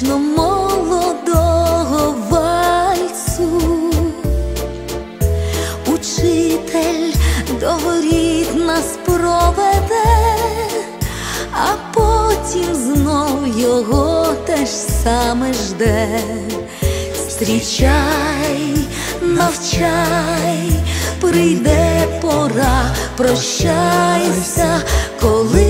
вічно молодого вальсу, учитель до воріт нас проведе, а потім знов його ж саме жде. Зустрічай, навчай, прийде пора, прощайся, коли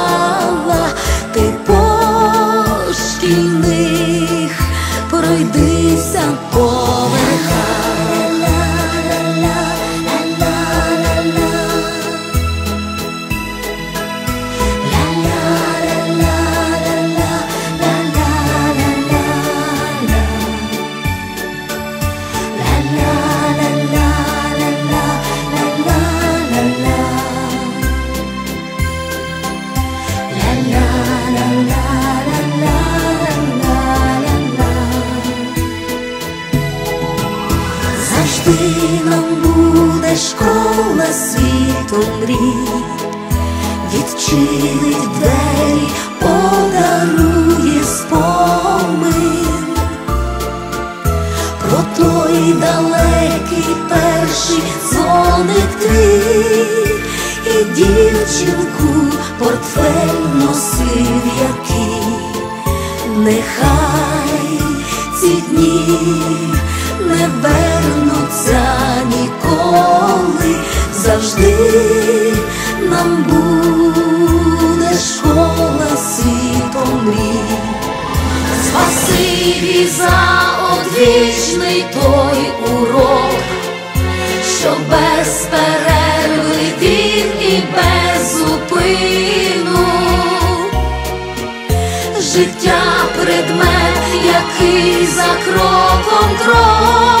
Завжди нам буде школа світу мрій, відчинить двері, подарує спомин. Про той далекий перший дзвоник твій і дівчинку портфель носив який, нехай ці дні не завжди нам буде школа світом мрій. Спасибі за одвічний той урок, що без перерви він і без зупину. Життя предмет, який за кроком крок